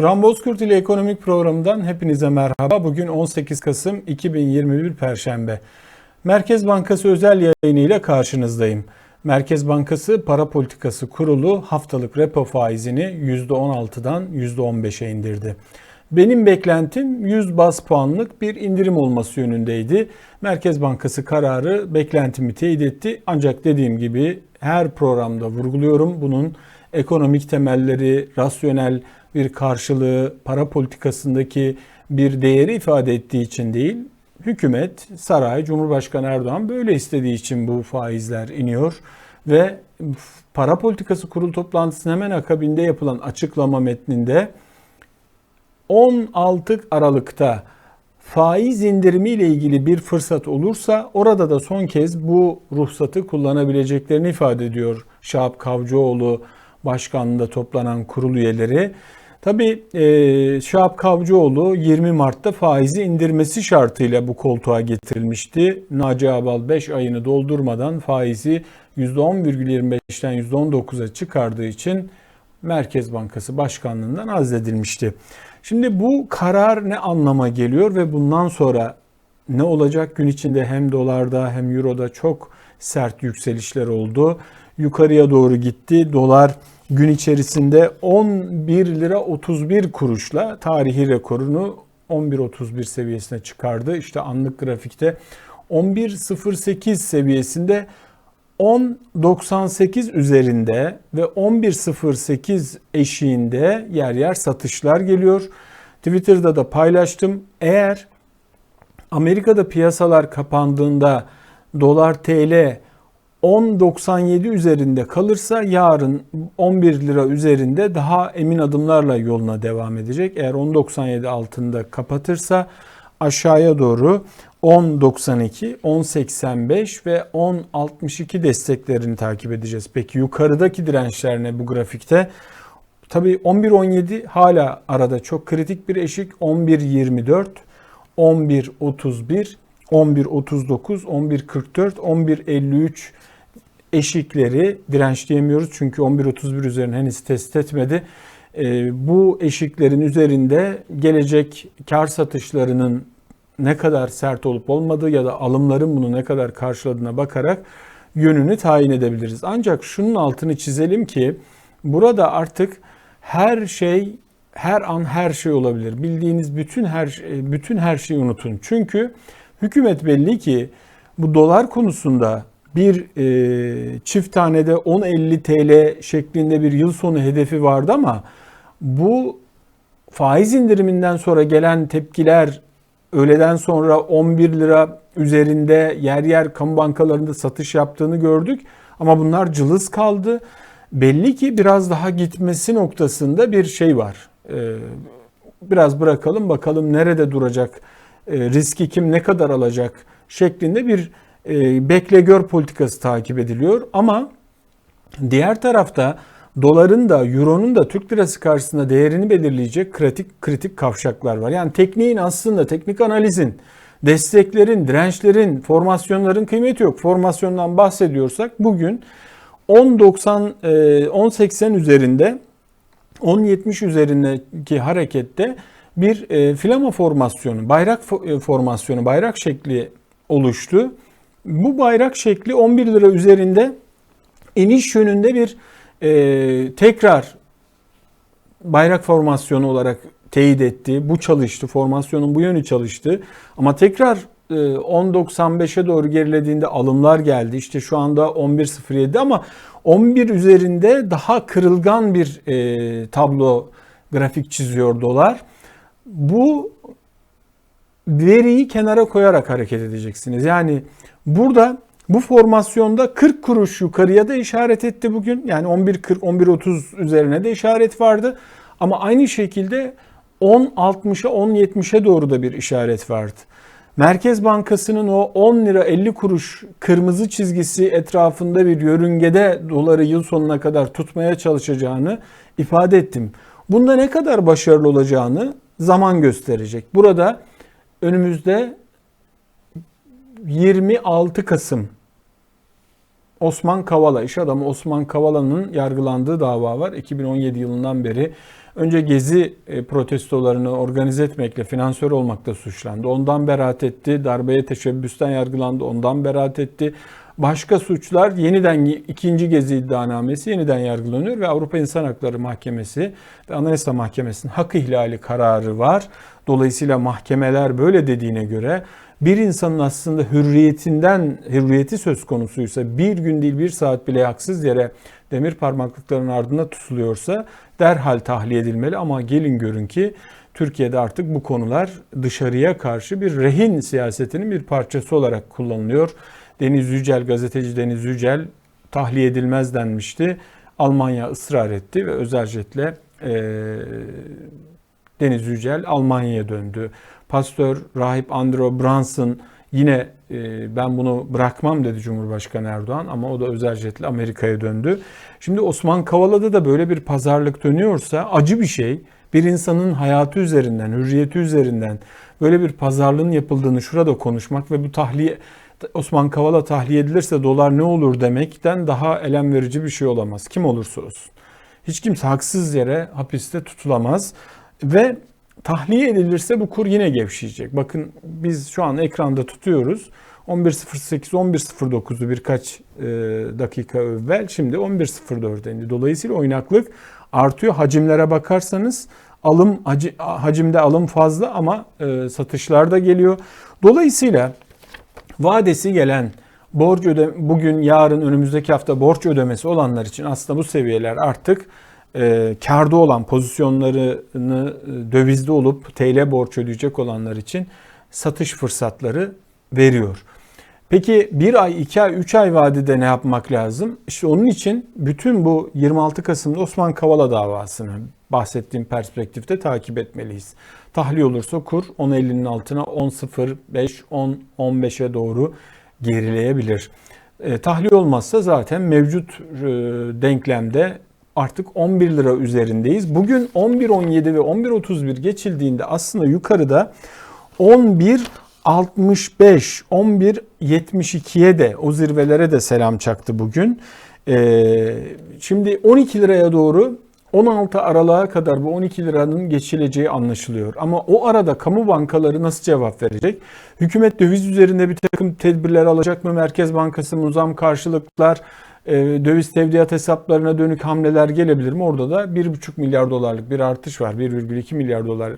Turan Bozkurt ile Ekonomik Programı'ndan hepinize merhaba. Bugün 18 Kasım 2021 Perşembe. Merkez Bankası özel yayını ile karşınızdayım. Merkez Bankası Para Politikası Kurulu haftalık repo faizini %16'dan %15'e indirdi. Benim beklentim 100 bas puanlık bir indirim olması yönündeydi. Merkez Bankası kararı beklentimi teyit etti. Ancak dediğim gibi her programda vurguluyorum bunun ekonomik temelleri, rasyonel bir karşılığı, para politikasındaki bir değeri ifade ettiği için değil, hükümet, saray, Cumhurbaşkanı Erdoğan böyle istediği için bu faizler iniyor ve para politikası kurul toplantısının hemen akabinde yapılan açıklama metninde 16 Aralık'ta faiz indirimi ile ilgili bir fırsat olursa orada da son kez bu ruhsatı kullanabileceklerini ifade ediyor Şahap Kavcıoğlu başkanlığında toplanan kurul üyeleri. Tabii e, Şahap Kavcıoğlu 20 Mart'ta faizi indirmesi şartıyla bu koltuğa getirilmişti. Naci Abal 5 ayını doldurmadan faizi %10,25'ten %19'a çıkardığı için Merkez Bankası Başkanlığından azledilmişti. Şimdi bu karar ne anlama geliyor ve bundan sonra ne olacak? Gün içinde hem dolarda hem euroda çok sert yükselişler oldu. Yukarıya doğru gitti. Dolar gün içerisinde 11 lira 31 kuruşla tarihi rekorunu 11.31 seviyesine çıkardı. İşte anlık grafikte 11.08 seviyesinde 10.98 üzerinde ve 11.08 eşiğinde yer yer satışlar geliyor. Twitter'da da paylaştım. Eğer Amerika'da piyasalar kapandığında dolar TL 10.97 üzerinde kalırsa yarın 11 lira üzerinde daha emin adımlarla yoluna devam edecek. Eğer 10.97 altında kapatırsa aşağıya doğru 10.92, 10.85 ve 10.62 desteklerini takip edeceğiz. Peki yukarıdaki dirençler ne bu grafikte? Tabii 11.17 hala arada çok kritik bir eşik. 11.24, 11.31, 11.39, 11.44, 11.53 eşikleri direnç diyemiyoruz. Çünkü 11.31 üzerine henüz test etmedi. Bu eşiklerin üzerinde gelecek kar satışlarının ne kadar sert olup olmadığı ya da alımların bunu ne kadar karşıladığına bakarak yönünü tayin edebiliriz. Ancak şunun altını çizelim ki burada artık her şey her an her şey olabilir. Bildiğiniz bütün her bütün her şeyi unutun. Çünkü hükümet belli ki bu dolar konusunda bir e, çift tanede 10.50 TL şeklinde bir yıl sonu hedefi vardı ama bu faiz indiriminden sonra gelen tepkiler öğleden sonra 11 lira üzerinde yer yer kamu bankalarında satış yaptığını gördük. Ama bunlar cılız kaldı. Belli ki biraz daha gitmesi noktasında bir şey var. Ee, biraz bırakalım bakalım nerede duracak, ee, riski kim ne kadar alacak şeklinde bir e, bekle gör politikası takip ediliyor. Ama diğer tarafta doların da euronun da Türk lirası karşısında değerini belirleyecek kritik kritik kavşaklar var. Yani tekniğin aslında teknik analizin, desteklerin, dirençlerin, formasyonların kıymeti yok. Formasyondan bahsediyorsak bugün 10.90 10.80 e, üzerinde 10.70 üzerindeki harekette bir e, flama formasyonu, bayrak e, formasyonu, bayrak şekli oluştu. Bu bayrak şekli 11 lira üzerinde iniş yönünde bir e, tekrar bayrak formasyonu olarak teyit etti. Bu çalıştı. Formasyonun bu yönü çalıştı. Ama tekrar e, 10.95'e doğru gerilediğinde alımlar geldi. İşte şu anda 11.07 ama 11 üzerinde daha kırılgan bir e, tablo grafik çiziyor dolar. Bu veriyi kenara koyarak hareket edeceksiniz. Yani burada bu formasyonda 40 kuruş yukarıya da işaret etti bugün. Yani 11.40 11.30 üzerine de işaret vardı. Ama aynı şekilde 10.60'a 10.70'e doğru da bir işaret vardı. Merkez Bankası'nın o 10 lira 50 kuruş kırmızı çizgisi etrafında bir yörüngede doları yıl sonuna kadar tutmaya çalışacağını ifade ettim. Bunda ne kadar başarılı olacağını zaman gösterecek. Burada önümüzde 26 Kasım Osman Kavala, iş adamı Osman Kavala'nın yargılandığı dava var. 2017 yılından beri Önce gezi e, protestolarını organize etmekle, finansör olmakla suçlandı. Ondan beraat etti. Darbeye teşebbüsten yargılandı. Ondan beraat etti. Başka suçlar yeniden ikinci gezi iddianamesi yeniden yargılanıyor ve Avrupa İnsan Hakları Mahkemesi ve Anayasa Mahkemesi'nin hak ihlali kararı var. Dolayısıyla mahkemeler böyle dediğine göre bir insanın aslında hürriyetinden, hürriyeti söz konusuysa bir gün değil bir saat bile haksız yere demir parmaklıkların ardında tutuluyorsa derhal tahliye edilmeli ama gelin görün ki Türkiye'de artık bu konular dışarıya karşı bir rehin siyasetinin bir parçası olarak kullanılıyor. Deniz Yücel, gazeteci Deniz Yücel tahliye edilmez denmişti. Almanya ısrar etti ve özel jetle e, Deniz Yücel Almanya'ya döndü. Pastör Rahip Andrew Brunson yine e, ben bunu bırakmam dedi Cumhurbaşkanı Erdoğan ama o da özel jetle Amerika'ya döndü. Şimdi Osman Kavala'da da böyle bir pazarlık dönüyorsa acı bir şey. Bir insanın hayatı üzerinden, hürriyeti üzerinden böyle bir pazarlığın yapıldığını şurada konuşmak ve bu tahliye Osman Kavala tahliye edilirse dolar ne olur demekten daha elem verici bir şey olamaz. Kim olursa olsun. Hiç kimse haksız yere hapiste tutulamaz ve tahliye edilirse bu kur yine gevşeyecek. Bakın biz şu an ekranda tutuyoruz. 11.08 11.09'u birkaç e, dakika evvel şimdi 11.04'e indi. Dolayısıyla oynaklık artıyor. Hacimlere bakarsanız alım hacimde alım fazla ama e, satışlar da geliyor. Dolayısıyla vadesi gelen borç öde bugün yarın önümüzdeki hafta borç ödemesi olanlar için aslında bu seviyeler artık e, karda olan pozisyonlarını e, dövizde olup TL borç ödeyecek olanlar için satış fırsatları veriyor. Peki bir ay, iki ay, üç ay vadede ne yapmak lazım? İşte onun için bütün bu 26 Kasım'da Osman Kavala davasını bahsettiğim perspektifte takip etmeliyiz. Tahliye olursa kur 10.50'nin altına 10.05, 10.15'e doğru gerileyebilir. E, tahliye olmazsa zaten mevcut e, denklemde artık 11 lira üzerindeyiz. Bugün 11.17 ve 11.31 geçildiğinde aslında yukarıda 11 65, 11 72'ye de o zirvelere de selam çaktı bugün. Ee, şimdi 12 liraya doğru 16 aralığa kadar bu 12 liranın geçileceği anlaşılıyor. Ama o arada kamu bankaları nasıl cevap verecek? Hükümet döviz üzerinde bir takım tedbirler alacak mı? Merkez Bankası muzam karşılıklar, döviz tevdiat hesaplarına dönük hamleler gelebilir mi? Orada da 1,5 milyar dolarlık bir artış var. 1,2 milyar dolar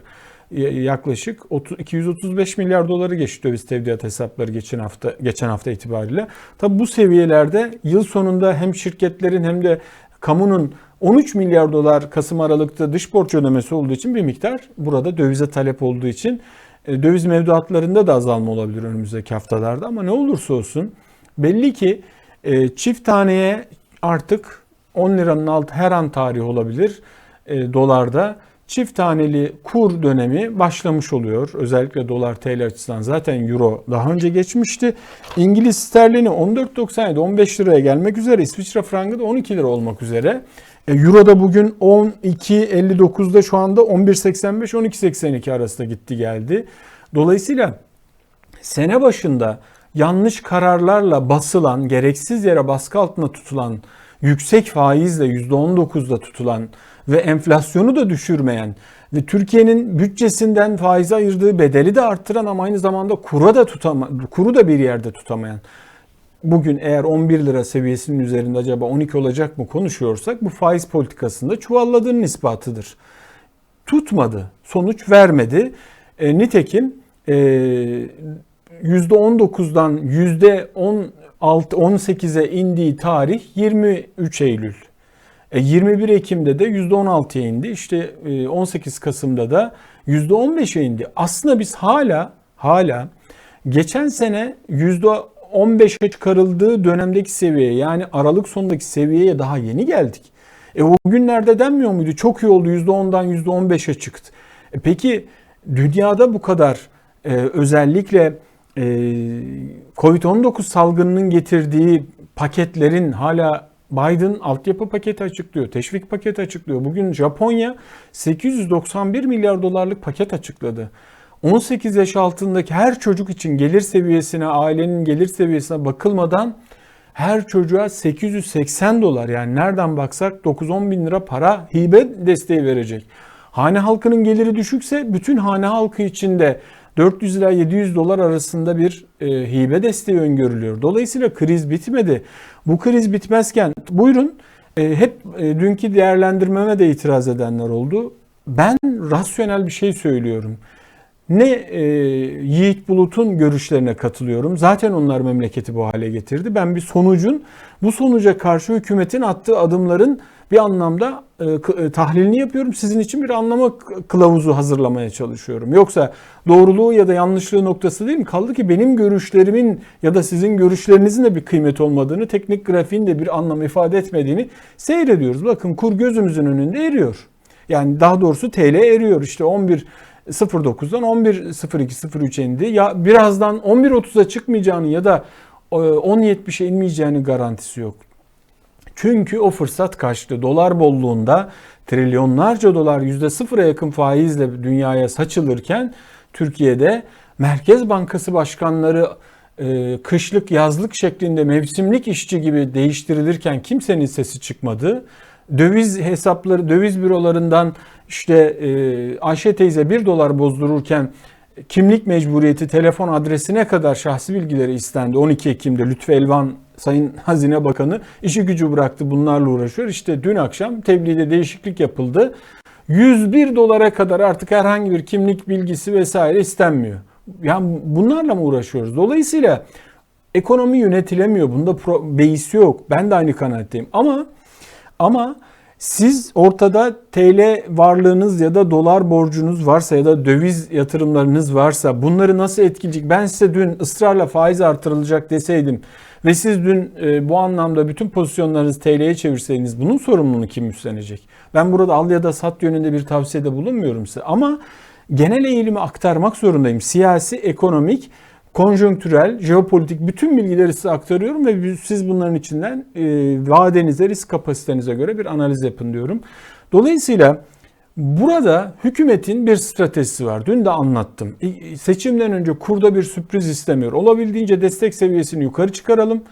yaklaşık 235 milyar doları geçti döviz tevdiat hesapları geçen hafta geçen hafta itibariyle. Tabi bu seviyelerde yıl sonunda hem şirketlerin hem de kamunun 13 milyar dolar Kasım Aralık'ta dış borç ödemesi olduğu için bir miktar burada dövize talep olduğu için e, döviz mevduatlarında da azalma olabilir önümüzdeki haftalarda ama ne olursa olsun belli ki e, çift taneye artık 10 liranın altı her an tarih olabilir e, dolarda çift taneli kur dönemi başlamış oluyor. Özellikle dolar TL açısından zaten euro daha önce geçmişti. İngiliz sterlini 14.97 15 liraya gelmek üzere. İsviçre frangı da 12 lira olmak üzere. E, euro da bugün 12.59'da şu anda 11.85 12.82 arasında gitti geldi. Dolayısıyla sene başında yanlış kararlarla basılan, gereksiz yere baskı altında tutulan, yüksek faizle %19'da tutulan ve enflasyonu da düşürmeyen ve Türkiye'nin bütçesinden faize ayırdığı bedeli de arttıran ama aynı zamanda kura da tutama, kuru da bir yerde tutamayan bugün eğer 11 lira seviyesinin üzerinde acaba 12 olacak mı konuşuyorsak bu faiz politikasında çuvalladığının ispatıdır. Tutmadı, sonuç vermedi. E, nitekim e, %19'dan %18'e indiği tarih 23 Eylül. E 21 Ekim'de de %16'ya indi. İşte 18 e, Kasım'da da %15'e indi. Aslında biz hala hala geçen sene %15'e çıkarıldığı dönemdeki seviyeye yani Aralık sonundaki seviyeye daha yeni geldik. E o günlerde denmiyor muydu? Çok iyi oldu %10'dan %15'e çıktı. E peki dünyada bu kadar e, özellikle e, Covid-19 salgınının getirdiği paketlerin hala Biden altyapı paketi açıklıyor, teşvik paketi açıklıyor. Bugün Japonya 891 milyar dolarlık paket açıkladı. 18 yaş altındaki her çocuk için gelir seviyesine, ailenin gelir seviyesine bakılmadan her çocuğa 880 dolar yani nereden baksak 9-10 bin lira para hibe desteği verecek. Hane halkının geliri düşükse bütün hane halkı içinde 400 ila 700 dolar arasında bir e, hibe desteği öngörülüyor. Dolayısıyla kriz bitmedi. Bu kriz bitmezken buyurun e, hep e, dünkü değerlendirmeme de itiraz edenler oldu. Ben rasyonel bir şey söylüyorum. Ne e, Yiğit Bulut'un görüşlerine katılıyorum. Zaten onlar memleketi bu hale getirdi. Ben bir sonucun, bu sonuca karşı hükümetin attığı adımların bir anlamda e, e, tahlilini yapıyorum. Sizin için bir anlama kılavuzu hazırlamaya çalışıyorum. Yoksa doğruluğu ya da yanlışlığı noktası değil mi? Kaldı ki benim görüşlerimin ya da sizin görüşlerinizin de bir kıymet olmadığını, teknik grafiğin de bir anlam ifade etmediğini seyrediyoruz. Bakın kur gözümüzün önünde eriyor. Yani daha doğrusu TL eriyor. İşte 11 09'dan 11.02.03'e indi. Ya birazdan 11.30'a çıkmayacağını ya da 10.70'e inmeyeceğini garantisi yok. Çünkü o fırsat kaçtı. Dolar bolluğunda trilyonlarca dolar %0'a yakın faizle dünyaya saçılırken Türkiye'de Merkez Bankası başkanları e, kışlık yazlık şeklinde mevsimlik işçi gibi değiştirilirken kimsenin sesi çıkmadı. Döviz hesapları, döviz bürolarından işte e, Ayşe teyze 1 dolar bozdururken kimlik mecburiyeti, telefon adresine kadar şahsi bilgileri istendi. 12 Ekim'de Lütfü Elvan Sayın Hazine Bakanı işi gücü bıraktı bunlarla uğraşıyor. İşte dün akşam tebliğde değişiklik yapıldı. 101 dolara kadar artık herhangi bir kimlik bilgisi vesaire istenmiyor. Yani bunlarla mı uğraşıyoruz? Dolayısıyla ekonomi yönetilemiyor. Bunda pro, beis yok. Ben de aynı kanaatteyim. Ama ama siz ortada TL varlığınız ya da dolar borcunuz varsa ya da döviz yatırımlarınız varsa bunları nasıl etkileyecek? Ben size dün ısrarla faiz artırılacak deseydim ve siz dün e, bu anlamda bütün pozisyonlarınızı TL'ye çevirseydiniz bunun sorumluluğunu kim üstlenecek? Ben burada al ya da sat yönünde bir tavsiyede bulunmuyorum size ama genel eğilimi aktarmak zorundayım. Siyasi, ekonomik konjonktürel, jeopolitik bütün bilgileri size aktarıyorum ve siz bunların içinden e, vadenize, risk kapasitenize göre bir analiz yapın diyorum. Dolayısıyla burada hükümetin bir stratejisi var. Dün de anlattım. Seçimden önce kurda bir sürpriz istemiyor. Olabildiğince destek seviyesini yukarı çıkaralım.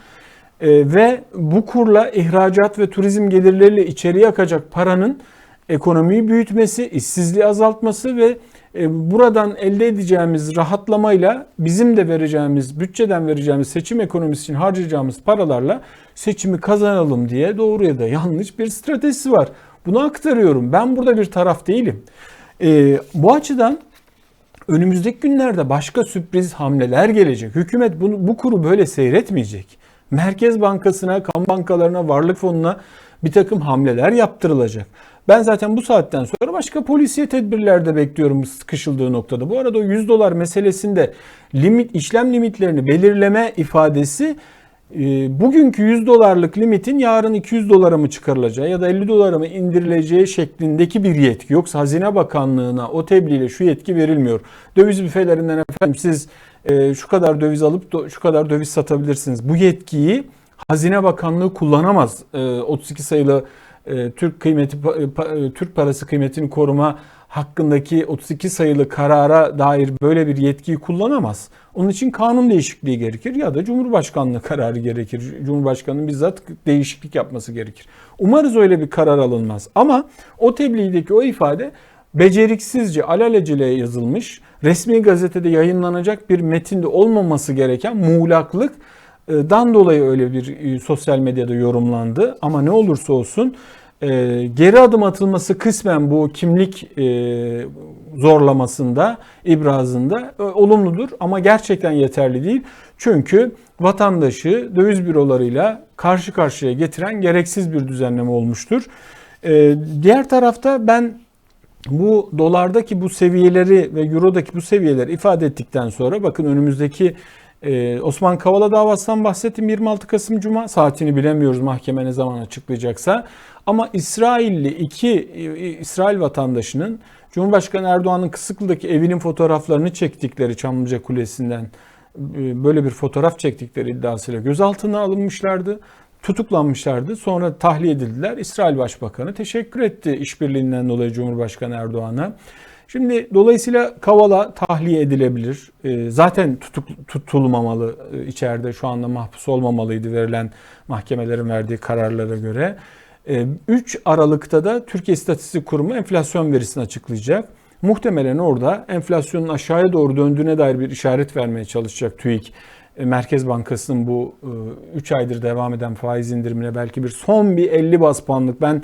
E, ve bu kurla ihracat ve turizm gelirleriyle içeriye akacak paranın ekonomiyi büyütmesi, işsizliği azaltması ve buradan elde edeceğimiz rahatlamayla bizim de vereceğimiz, bütçeden vereceğimiz seçim ekonomisi için harcayacağımız paralarla seçimi kazanalım diye doğru ya da yanlış bir stratejisi var. Bunu aktarıyorum. Ben burada bir taraf değilim. Ee, bu açıdan önümüzdeki günlerde başka sürpriz hamleler gelecek. Hükümet bunu, bu kuru böyle seyretmeyecek. Merkez Bankası'na, kamu bankalarına, varlık fonuna bir takım hamleler yaptırılacak. Ben zaten bu saatten sonra başka polisiye tedbirlerde bekliyorum sıkışıldığı noktada. Bu arada o 100 dolar meselesinde limit işlem limitlerini belirleme ifadesi e, bugünkü 100 dolarlık limitin yarın 200 dolara mı çıkarılacağı ya da 50 dolara mı indirileceği şeklindeki bir yetki. Yoksa Hazine Bakanlığı'na o tebliğle şu yetki verilmiyor. Döviz büfelerinden efendim siz e, şu kadar döviz alıp şu kadar döviz satabilirsiniz. Bu yetkiyi Hazine Bakanlığı kullanamaz. 32 e, sayılı e, Türk kıymeti e, Türk parası kıymetini koruma hakkındaki 32 sayılı karara dair böyle bir yetkiyi kullanamaz. Onun için kanun değişikliği gerekir ya da Cumhurbaşkanlığı kararı gerekir. Cumhurbaşkanının bizzat değişiklik yapması gerekir. Umarız öyle bir karar alınmaz. Ama o tebliğdeki o ifade beceriksizce, alelacele yazılmış, resmi gazetede yayınlanacak bir metinde olmaması gereken muğlaklık dan dolayı öyle bir e, sosyal medyada yorumlandı. Ama ne olursa olsun e, geri adım atılması kısmen bu kimlik e, zorlamasında, ibrazında olumludur ama gerçekten yeterli değil. Çünkü vatandaşı döviz bürolarıyla karşı karşıya getiren gereksiz bir düzenleme olmuştur. Diğer tarafta ben bu dolardaki bu seviyeleri ve eurodaki bu seviyeleri ifade ettikten sonra bakın önümüzdeki ee, Osman Kavala davasından bahsettim 26 Kasım Cuma saatini bilemiyoruz mahkeme ne zaman açıklayacaksa. Ama İsrailli iki İsrail vatandaşının Cumhurbaşkanı Erdoğan'ın Kısıklı'daki evinin fotoğraflarını çektikleri Çamlıca Kulesi'nden e, böyle bir fotoğraf çektikleri iddiasıyla gözaltına alınmışlardı. Tutuklanmışlardı. Sonra tahliye edildiler. İsrail Başbakanı teşekkür etti işbirliğinden dolayı Cumhurbaşkanı Erdoğan'a. Şimdi dolayısıyla Kavala tahliye edilebilir. Ee, zaten tutuk, tutulmamalı e, içeride şu anda mahpus olmamalıydı verilen mahkemelerin verdiği kararlara göre. 3 Aralık'ta da Türkiye İstatistik Kurumu enflasyon verisini açıklayacak. Muhtemelen orada enflasyonun aşağıya doğru döndüğüne dair bir işaret vermeye çalışacak TÜİK. Merkez Bankası'nın bu 3 aydır devam eden faiz indirimine belki bir son bir 50 bas puanlık ben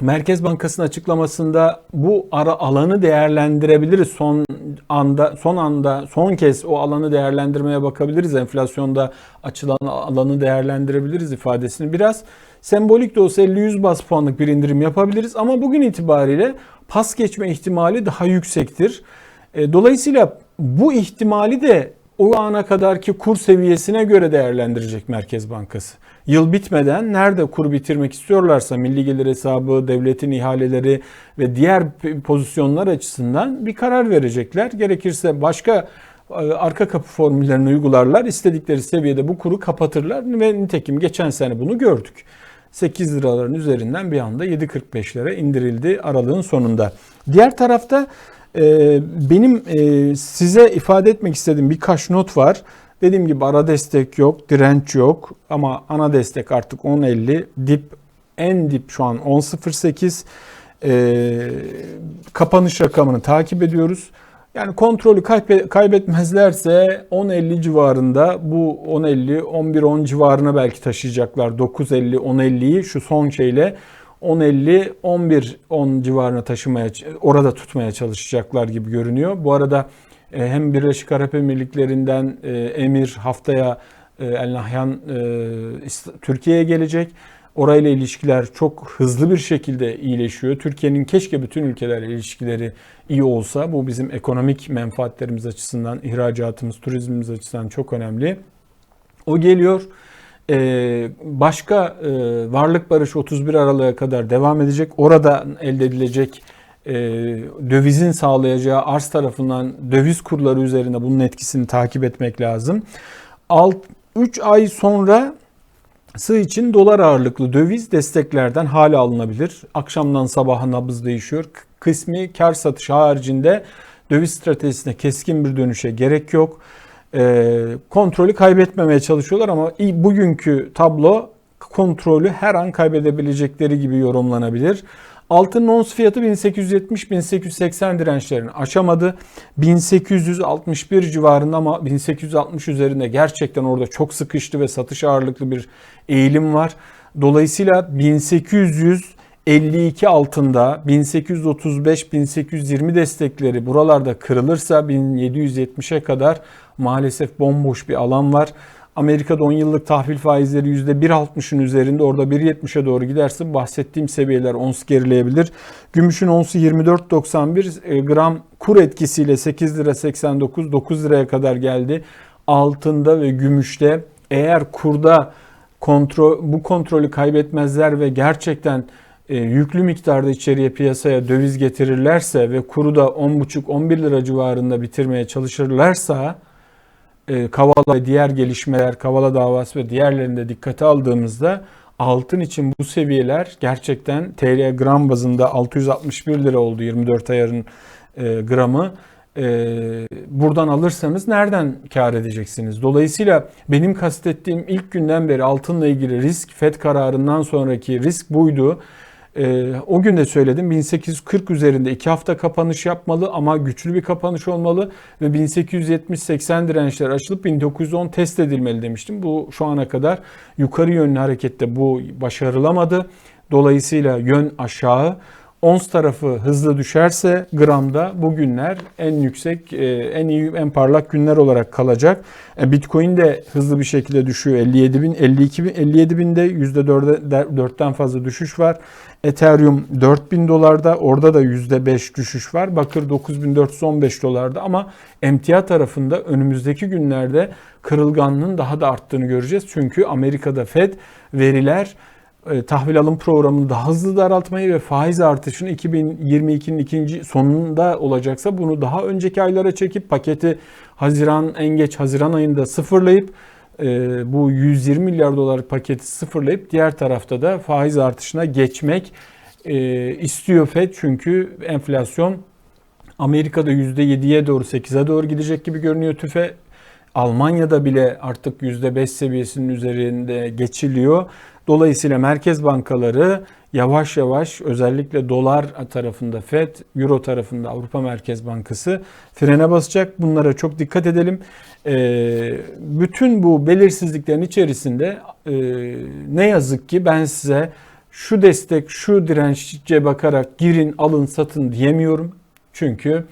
Merkez Bankası'nın açıklamasında bu ara alanı değerlendirebiliriz. Son anda son anda son kez o alanı değerlendirmeye bakabiliriz. Enflasyonda açılan alanı değerlendirebiliriz ifadesini biraz sembolik de olsa 50-100 bas puanlık bir indirim yapabiliriz ama bugün itibariyle pas geçme ihtimali daha yüksektir. E, dolayısıyla bu ihtimali de o ana kadarki kur seviyesine göre değerlendirecek Merkez Bankası. Yıl bitmeden nerede kur bitirmek istiyorlarsa milli gelir hesabı, devletin ihaleleri ve diğer pozisyonlar açısından bir karar verecekler. Gerekirse başka e, arka kapı formüllerini uygularlar. İstedikleri seviyede bu kuru kapatırlar ve nitekim geçen sene bunu gördük. 8 liraların üzerinden bir anda 7.45'lere indirildi aralığın sonunda. Diğer tarafta benim e, size ifade etmek istediğim birkaç not var. Dediğim gibi ara destek yok, direnç yok ama ana destek artık 10.50, dip en dip şu an 10.08. Ee, kapanış rakamını takip ediyoruz. Yani kontrolü kaybetmezlerse 10.50 civarında bu 10.50 11.10 civarına belki taşıyacaklar. 9.50 10.50'yi şu son şeyle 10.50 11.10 civarına taşımaya orada tutmaya çalışacaklar gibi görünüyor. Bu arada e, hem Birleşik Arap Emirlikleri'nden e, emir haftaya e, El Nahyan Türkiye'ye gelecek. Orayla ilişkiler çok hızlı bir şekilde iyileşiyor. Türkiye'nin keşke bütün ülkelerle ilişkileri iyi olsa. Bu bizim ekonomik menfaatlerimiz açısından, ihracatımız, turizmimiz açısından çok önemli. O geliyor. Ee, başka e, varlık barış 31 Aralık'a kadar devam edecek. Orada elde edilecek e, dövizin sağlayacağı arz tarafından döviz kurları üzerinde bunun etkisini takip etmek lazım. 3 ay sonra sı için dolar ağırlıklı döviz desteklerden hala alınabilir. Akşamdan sabaha nabız değişiyor. Kısmi kar satış haricinde döviz stratejisine keskin bir dönüşe gerek yok e, kontrolü kaybetmemeye çalışıyorlar ama bugünkü tablo kontrolü her an kaybedebilecekleri gibi yorumlanabilir. Altın ons fiyatı 1870-1880 dirençlerini aşamadı. 1861 civarında ama 1860 üzerinde gerçekten orada çok sıkıştı ve satış ağırlıklı bir eğilim var. Dolayısıyla 1852 altında 1835-1820 destekleri buralarda kırılırsa 1770'e kadar maalesef bomboş bir alan var. Amerika'da 10 yıllık tahvil faizleri %1.60'ın üzerinde orada 1.70'e doğru giderse bahsettiğim seviyeler ons gerileyebilir. Gümüşün onsu 24.91 e, gram kur etkisiyle 8 lira 89 9 liraya kadar geldi. Altında ve gümüşte eğer kurda kontrol bu kontrolü kaybetmezler ve gerçekten e, yüklü miktarda içeriye piyasaya döviz getirirlerse ve kuru da 10,5-11 lira civarında bitirmeye çalışırlarsa e, Kavala ve diğer gelişmeler, Kavala davası ve diğerlerinde dikkate aldığımızda altın için bu seviyeler gerçekten TL gram bazında 661 lira oldu 24 ayarın e, gramı. E, buradan alırsanız nereden kar edeceksiniz? Dolayısıyla benim kastettiğim ilk günden beri altınla ilgili risk FED kararından sonraki risk buydu. Ee, o gün de söyledim 1840 üzerinde 2 hafta kapanış yapmalı ama güçlü bir kapanış olmalı ve 1870-80 dirençler açılıp 1910 test edilmeli demiştim. Bu şu ana kadar yukarı yönlü harekette bu başarılamadı. Dolayısıyla yön aşağı. Ons tarafı hızlı düşerse gramda bugünler en yüksek, e, en iyi, en parlak günler olarak kalacak. E, Bitcoin de hızlı bir şekilde düşüyor. 57 bin, 52 bin, 57 binde %4'ten fazla düşüş var. Ethereum 4000 dolarda, orada da %5 düşüş var. Bakır 9415 dolarda ama emtia tarafında önümüzdeki günlerde kırılganlığın daha da arttığını göreceğiz. Çünkü Amerika'da Fed veriler tahvil alım programını daha hızlı daraltmayı ve faiz artışını 2022'nin ikinci sonunda olacaksa bunu daha önceki aylara çekip paketi Haziran en geç Haziran ayında sıfırlayıp e, bu 120 milyar dolar paketi sıfırlayıp diğer tarafta da faiz artışına geçmek e, istiyor Fed çünkü enflasyon Amerika'da %7'ye doğru 8'e doğru gidecek gibi görünüyor tüfe Almanya'da bile artık %5 seviyesinin üzerinde geçiliyor. Dolayısıyla merkez bankaları yavaş yavaş özellikle dolar tarafında FED, euro tarafında Avrupa Merkez Bankası frene basacak. Bunlara çok dikkat edelim. Ee, bütün bu belirsizliklerin içerisinde e, ne yazık ki ben size şu destek, şu direnççe bakarak girin, alın, satın diyemiyorum. Çünkü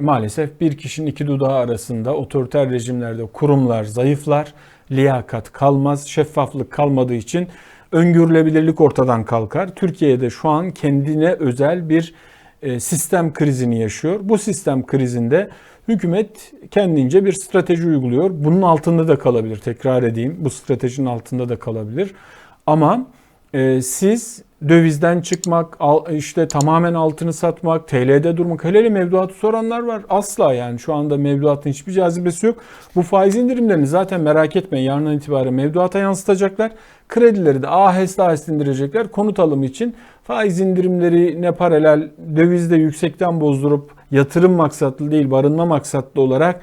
maalesef bir kişinin iki dudağı arasında otoriter rejimlerde kurumlar zayıflar, liyakat kalmaz, şeffaflık kalmadığı için öngörülebilirlik ortadan kalkar. Türkiye'de şu an kendine özel bir e, sistem krizini yaşıyor. Bu sistem krizinde hükümet kendince bir strateji uyguluyor. Bunun altında da kalabilir. Tekrar edeyim. Bu stratejinin altında da kalabilir. Ama e, siz dövizden çıkmak, işte tamamen altını satmak, TL'de durmak, hele hele mevduatı soranlar var. Asla yani şu anda mevduatın hiçbir cazibesi yok. Bu faiz indirimlerini zaten merak etmeyin yarından itibaren mevduata yansıtacaklar. Kredileri de aheste aheste indirecekler. Konut alımı için faiz indirimleri ne paralel dövizde yüksekten bozdurup yatırım maksatlı değil barınma maksatlı olarak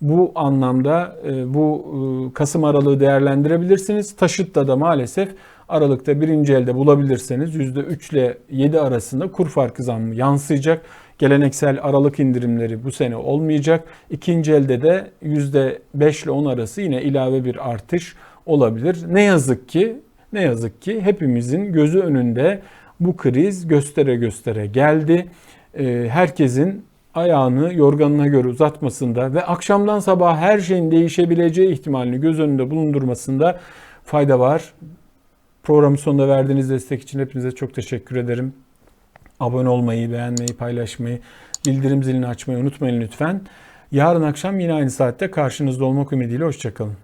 bu anlamda e, bu e, Kasım aralığı değerlendirebilirsiniz. Taşıt'ta da maalesef Aralıkta birinci elde bulabilirseniz %3 ile 7 arasında kur farkı zammı yansıyacak. Geleneksel Aralık indirimleri bu sene olmayacak. İkinci elde de %5 ile 10 arası yine ilave bir artış olabilir. Ne yazık ki ne yazık ki hepimizin gözü önünde bu kriz göstere göstere geldi. Ee, herkesin ayağını yorganına göre uzatmasında ve akşamdan sabah her şeyin değişebileceği ihtimalini göz önünde bulundurmasında fayda var. Programın sonunda verdiğiniz destek için hepinize çok teşekkür ederim. Abone olmayı, beğenmeyi, paylaşmayı, bildirim zilini açmayı unutmayın lütfen. Yarın akşam yine aynı saatte karşınızda olmak ümidiyle hoşçakalın.